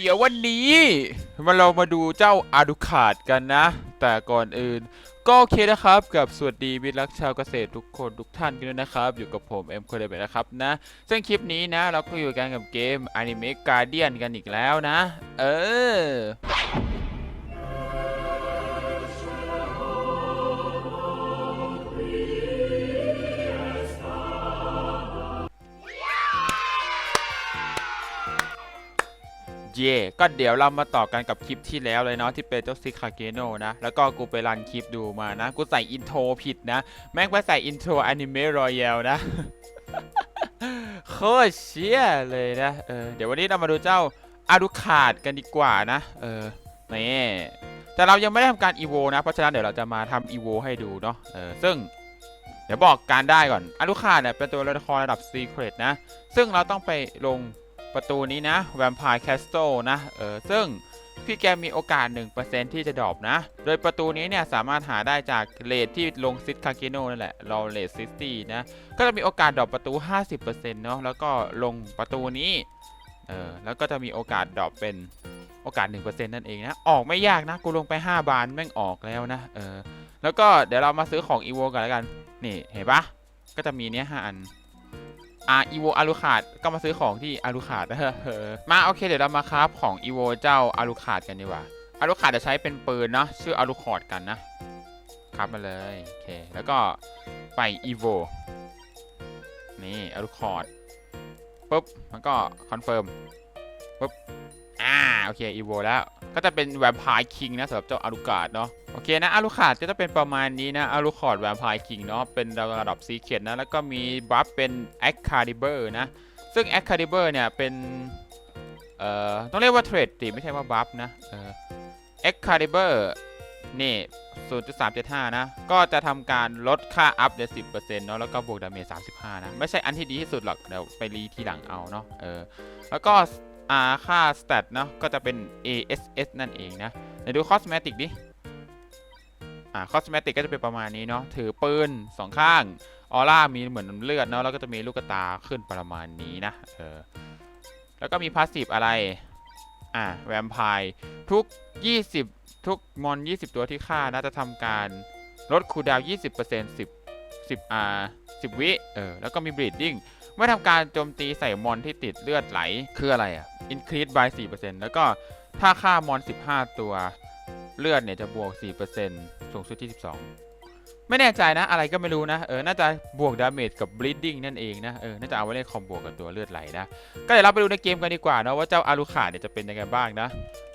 เดี๋ยววันนี้มาเรามาดูเจ้าอาดุขาดกันนะ แต่ก่อนอื่น ก็โอเคนะครับกับสวัสดีมิตรรักชาวเกษตรทุกคนทุกท่านกันด้วยนะครับ อยู่กับผมเอ็มโคเดเบนะครับนะ ซึ่งคลิปนี้นะ เราก็อยู่กันกับเกมอนิเมะการเดียนกันอีกแล้วนะ เออ ก็เดี๋ยวเรามาต่อกันกับคลิปที่แล้วเลยเนาะที่เป็นเจ้าซิคาเกโนนะ แล้วก็กูไปรันคลิปดูมานะ กูใส่อินโทรผิดนะ แม่งไปใส่อินโทรอนิเมะรอยัลนะโคตรเชี่ยเลยนะเออเดี๋ยววันนี้เรามาดูเจ้าอารุขาดกันดีกว่านะ เออนี่แต่เรายังไม่ได้ทำการอีโวนะ เพราะฉะนั้นเดี๋ยวเราจะมาทำอีโวให้ดูเนาะเออซึ่งเดี๋ยวบอกการได้ก่อนอารุขาดเนี่ยเป็นตัวละครระดับซีเครตนะ ซึ่งเราต้องไปลง ประตูนี้นะแวม p พ r e แคส t ต e นะ เออ ซึ่งพี่แกมีโอกาส 1%ที่จะดรอปนะ โดยประตูนี้เนี่ย สามารถหาได้จากเลทที่ลงซิตคาเกโนนั่นแหละ เราเลทซิตี้นะ ก็จะมีโอกาสดรอปประตู 50%เนาะ แล้วก็ลงประตูนี้ เออ แล้วก็จะมีโอกาสดรอปเป็นโอกาส 1%นั่นเองนะ ออกไม่ยากนะ กูลงไป 5 บานแม่งออกแล้วนะ เออ แล้วก็เดี๋ยวเรามาซื้อของอีโวกันแล้วกัน นี่ เห็นปะก็จะมีเนี้ยห้าอัน อ่าอีโวอารุขาดก็มาซื้อของที่อารุขาดเออมาโอเคเดี๋ยวเรามาคราฟของอีโวเจ้าอารุขาดกันดีกว่าอารุขาดจะใช้เป็นปืนเนาะชื่ออารุคอร์ดกันนะคราฟมาเลยโอเคแล้วก็ไปอีโวนี่อารุคอร์ดปุ๊บมันก็คอนเฟิร์มปุ๊บอ่าโอเคอีโวแล้วก็จะเป็นแวมไพร์คิงนะสำหรับเจ้าอารุขาดเนาะ โอเคนะอารุขาดก็จะเป็นประมาณนี้นะอารุคอร์ดแวมไพร์คิงเนาะเป็นระดับซีเคียนนะแล้วก็มีบัฟเป็นแอคคาริเบอร์นะซึ่งแอคคาริเบอร์เนี่ยเป็นเอ่อต้องเรียกว่าเทรดดิไม่ใช่ว่าบัฟนะเออแอคคาริเบอร์นี่ 0.375 นะ ก็จะทำการลดค่าอัพเด10%เนาะแล้วก็บวกดาเมจ35 นะ ไม่ใช่อันที่ดีที่สุดหรอก เดี๋ยวไปรีทีหลังเอาเนาะเออแล้วก็อ่าค่าสเตตเนาะก็จะเป็น ASS นั่นเองนะเดี๋ยวดูคอสเมติกดิ อ่าคอสเมติกก็จะเป็นประมาณนี้เนาะถือปืนสองข้างออร่ามีเหมือนเลือดเนาะแล้วก็จะมีลูกตาขึ้นประมาณนี้นะเออแล้วก็มีพาสซีฟอะไรอ่าแวมไพร์ทุก 20 ทุกมอน 20 ตัวที่ฆ่านะจะทำการลดคูดาวน์20% 10 10อ่า10 วิเออแล้วก็มีบ e ดดิ้งเมื่อทำการโจมตีใส่มอนที่ติดเลือดไหลคืออะไรอะ increase by 4%แล้วก็ถ้าฆ่ามอน 15 ตัวเลือดเนี่ยจะบวก 4% สูงสุดที่ 12 ไม่แน่ใจนะ อะไรก็ไม่รู้นะ เออ น่าจะบวกดาเมจกับ bleeding นั่นเองนะ เออ น่าจะเอาไว้เล่นคอมโบกับตัวเลือดไหลนะ ก็เดี๋ยวเราไปดูในเกมกันดีกว่านะว่าเจ้าอารุขาเนี่ยจะเป็นยังไงบ้างนะ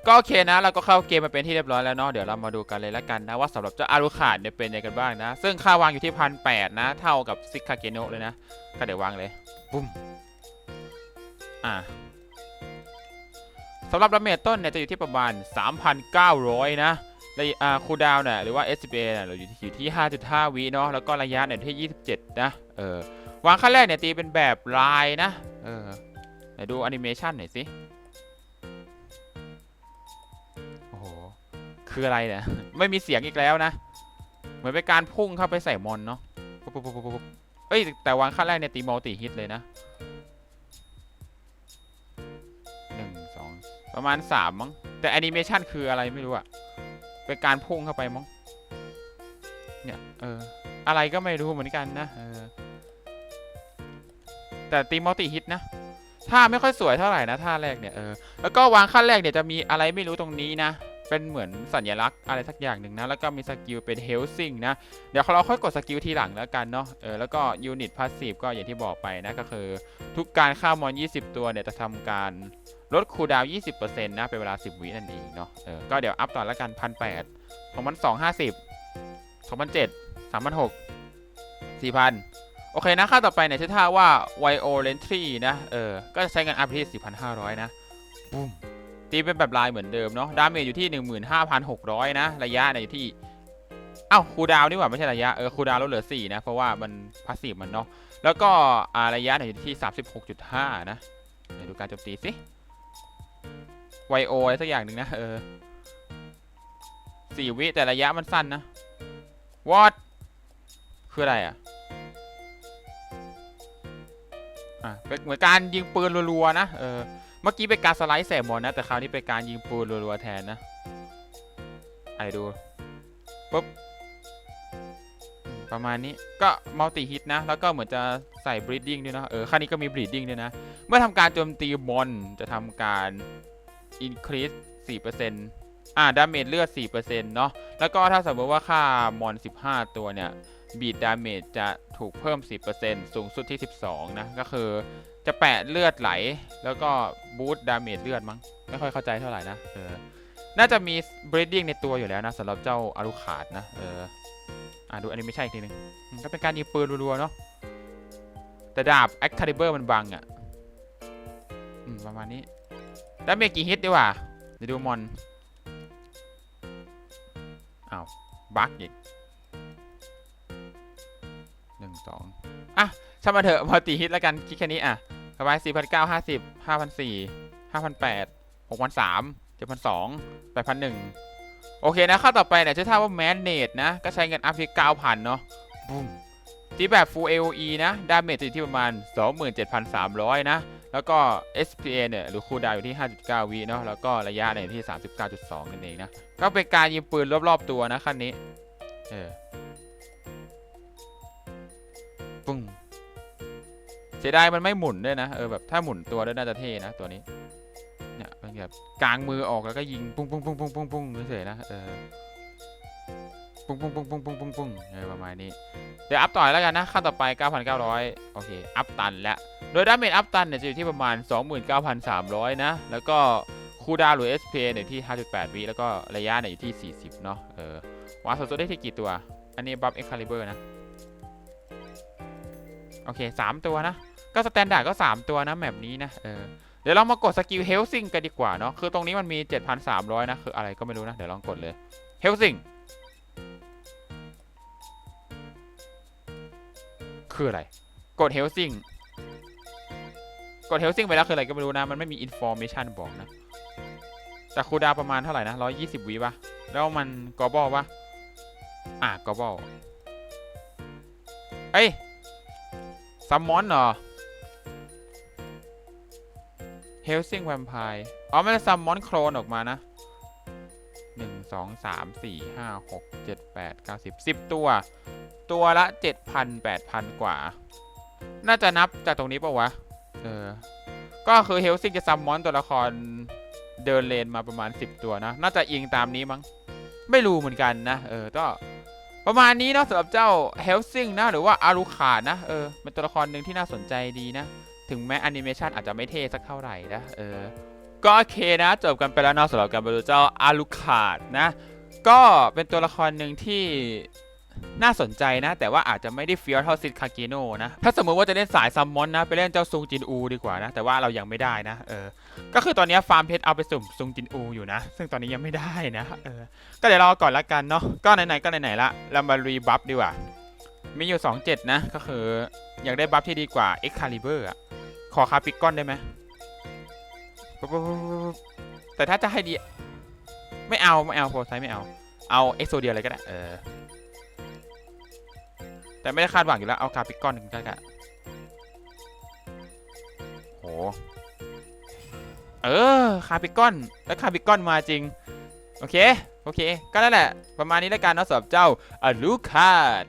ก็โอเคนะ เราก็เข้าเกมมาเป็นที่เรียบร้อยแล้วเนาะ เดี๋ยวเรามาดูกันเลยละกันนะว่าสำหรับเจ้าอารุขาเนี่ยเป็นยังไงกันบ้างนะ ซึ่งค่าวางอยู่ที่พันแนะ เท่ากับซิคาเกโนะเลยนะ ก็เดี๋ยววางเลยบุ้ม อ่าสำหรับดาเมจต้นเนี่ยจะอยู่ที่ประมาณ 3,900 นะ ระยะคูลดาวน์เนี่ยหรือว่า SBA เนี่ยเราอยู่ที่อยู่ที่ 5.5 วิเนาะแล้วก็ระยะเนี่ยที่ 27 นะเออวางขั้นแรกเนี่ยตีเป็นแบบลายนะเออไหนดูแอนิเมชันหน่อยสิโอ้โหคืออะไรเนี่ยไม่มีเสียงอีกแล้วนะเหมือนเป็นการพุ่งเข้าไปใส่มอนเนาะปุ๊บปุ๊บปุ๊บปุ๊บปุ๊บเอ้ยแต่วางขั้นแรกเนี่ยตีมัลติฮิตเลยนะหนึ่งสองประมาณสามมั้งแต่แอนิเมชันคืออะไรไม่รู้อะ เป็นการพุ่งเข้าไปมั้งเนี่ยเอออะไรก็ไม่รู้เหมือนกันนะเออแต่ตีมัลติฮิตนะท่าไม่ค่อยสวยเท่าไหร่นะท่าแรกเนี่ยเออแล้วก็วางขั้นแรกเนี่ยจะมีอะไรไม่รู้ตรงนี้นะ เป็นเหมือนสัญลักษณ์อะไรสักอย่างหนึ่งนะ แล้วก็มีสกิลเป็นเฮลซิงนะ เดี๋ยวเราค่อยกดสกิลทีหลังแล้วกันเนาะ เออ แล้วก็ยูนิตพาสซีฟก็อย่างที่บอกไปนะ ก็คือทุกการฆ่ามอน 20 ตัวเนี่ยจะทำการลดคูลดาวน์20%นะ เป็นเวลา 10 วินั่นเองเนาะ เออ ก็เดี๋ยวอัพต่อแล้วกันพันแปดของมันสองห้าสิบสองพันเจ็ดสามพันหกสี่พันโอเคนะ ค่าต่อไปเนี่ยชื่อท่าว่า Violentry นะ เออ ก็จะใช้เงินอัพที่4,500 นะปุ้ม ตีเป็นแบบลายเหมือนเดิมเนาะดาเมจอยู่ที่ 15,600 นะ ระยะเนี่ยอยู่ที่อ้าวคูดาวนี่หว่าไม่ใช่ระยะเออคูดาวลดเหลือ 4 นะ เพราะว่ามันพาสซีฟมันเนาะแล้วก็อาระยะเนี่ยอยู่ที่ 36.5 นะเดี๋ยวดูการโจมตีสิไวโออะไรสักอย่างหนึ่งนะเออสี่วิแต่ระยะมันสั้นนะ What คืออะไรอะอะเป็นเหมือนการยิงปืนรัวๆนะเออ เมื่อกี้เป็นการสไลด์แสบมอนนะ แต่คราวนี้เป็นการยิงปูนรัวๆแทนนะ ไอ้ดูปุ๊บประมาณนี้ก็มัลติฮิตนะ แล้วก็เหมือนจะใส่บรีดดิ้งด้วยนะ เออค่านี้ก็มีบรีดดิ้งด้วยนะ เมื่อทำการโจมตีมอนจะทำการ increase 4%อ่าดาเมจเลือด 4%เนาะแล้วก็ถ้าสมมติว่าค่ามอน 15 ตัวเนี่ย บีดดาเมจจะถูกเพิ่ม 10%สูงสุดที่ 12 นะ ก็คือจะแปะเลือดไหล แล้วก็บูตดาเมจเลือดมั้ง ไม่ค่อยเข้าใจเท่าไหร่นะ เออ น่าจะมี breeding ในตัวอยู่แล้วนะสำหรับเจ้าอารุขาดนะ เออ อ่าดูอันนี้ไม่ใช่อีกทีนึง ก็เป็นการยิงปืนรัวๆ เนาะ แต่ดาบ Excalibur มันบังอะ่ะอืมประมาณนี้ดาเมจกี่ฮิตดีกว่าเดี๋ยวดูมอน อ้าว บักอีก หนึ่งสองอะช่างมาเถอะพอตีฮิตแล้วกันคิดแค่นี้อะสบายสี่พันเก้าห้าสิบห้าพันสี่ห้าพันแปดหกพันสามเจ็ดพันสองแปดพันหนึ่งโอเคนะข้าต่อไปเนี่ยชื่อท่าว่าแมนเนตนะ ก็ใช้เงินอัพที่เก้าพันเนาะบุ้มที่แบบ Full AOE นะ ดาเมจอยู่ที่ประมาณ 27,300 นะ แล้วก็ SPA เนี่ย หรือคูลดาวอยู่ที่ 5.9 วิเนาะ แล้วก็ระยะเนี่ยอยู่ที่ 39.2 นั่นเองนะ ก็เป็นการยิงปืนรอบ ๆ ตัวนะ ขั้นนี้ เออึ้งเสียดายมันไม่หมุนด้วยนะเออแบบถ้าหมุนตัวด้วยน่าจะเท่นะตัวนี้เนี่ยเป็นแบบกลางมือออกแล้วก็ยิงปุ้งปุ้งปุ้งปุ้งปุ้งปุ้งเฉยๆนะเออปุ้งปุ้งปุ้งปุ้งปุ้งปุ้งปุ้งเออประมาณนี้เดี๋ยวอัพต่อยแล้วกันนะขั้นต่อไป 9,900 โอเค อัพตันแล้ว โดยดาเมจอัพตันเนี่ยจะอยู่ที่ประมาณ 29,300 นะ แล้วก็คูดาหรือ SP เนี่ยที่ 5.8 วิแล้วก็ระยะเนี่ยอยู่ที่ 40 เนาะเออวางสดๆได้ที่กี่ตัว อันนี้บัฟเอ็กคาลิเบอร์นะ โอเค3ตัวนะ ก็สแตนดาร์ดก็3ตัวนะแมปนี้นะเออเดี๋ยวเรามากดสกิลเฮลซิงกันดีกว่าเนาะคือตรงนี้มันมี 7,300 นะ คืออะไรก็ไม่รู้นะ เดี๋ยวลองกดเลยเฮลซิงคืออะไร กดเฮลซิงกดเฮลซิงไปแล้วคืออะไรก็ไม่รู้นะ มันไม่มีอินฟอร์เมชันบอกนะ แต่คูดาวประมาณเท่าไหร่นะ 120วิปะแล้วมันกอบอลปะอะกอบอลเอ้ย ซัมมอนเหรอเฮลซิงแวมไพร์อ๋อ มันซัมมอนโคลนออกมานะหนึ่งสองสามสี่ห้าหกเจ็ดแปดเก้าสิบสิบตัว ตัวละเจ็ดพันแปดพันกว่า น่าจะนับจากตรงนี้ปะวะ เออ ก็คือเฮลซิงจะซัมมอนตัวละครเดินเลนมาประมาณ 10 ตัวนะ น่าจะอิงตามนี้มั้ง ไม่รู้เหมือนกันนะ เออ ก็ ประมาณนี้เนาะสำหรับเจ้าเฮลซิงนะหรือว่าอารุขาดนะเออเป็นตัวละครหนึ่งที่น่าสนใจดีนะ ถึงแม้แอนิเมชันอาจจะไม่เท่สักเท่าไหร่นะเออก็โอเคนะจบกันไปแล้วเนาะสำหรับการไปดูเจ้าอารุขาดนะ ก็เป็นตัวละครหนึ่งที่ น่าสนใจนะ แต่ว่าอาจจะไม่ได้เฟี้ยวเท่าซิดคากิโนนะ ถ้าสมมติว่าจะเล่นสายซัมมอนนะ ไปเล่นเจ้าซุงจินอูดีกว่านะ แต่ว่าเรายังไม่ได้นะ เออ ก็คือตอนนี้ฟาร์มเพชรเอาไปสุ่มซุงจินอูอยู่นะ ซึ่งตอนนี้ยังไม่ได้นะ เออ ก็เดี๋ยวรอก่อนละกันเนาะ ก็ไหนๆก็ไหนๆละ เรามารีบัฟดีกว่า มีอยู่ 2 7 นะ ก็คืออยากได้บัฟที่ดีกว่า Excalibur อะขอคาปิกอนได้ไหมแต่ถ้าจะให้ดี ไม่เอาไม่เอาโฟไซไม่เอา เอาเอ็กโซเดียอะไรก็ได้ เออ แต่ไม่ได้คาดหวังอยู่แล้ว เอาคาปิกอนหนึ่งก็ได้โห เออ คาปิกอน แล้วคาปิกอนมาจริง โอเค โอเค ก็นั่นแหละ ประมาณนี้แล้วกันเนาะสำหรับเจ้าอลูคาด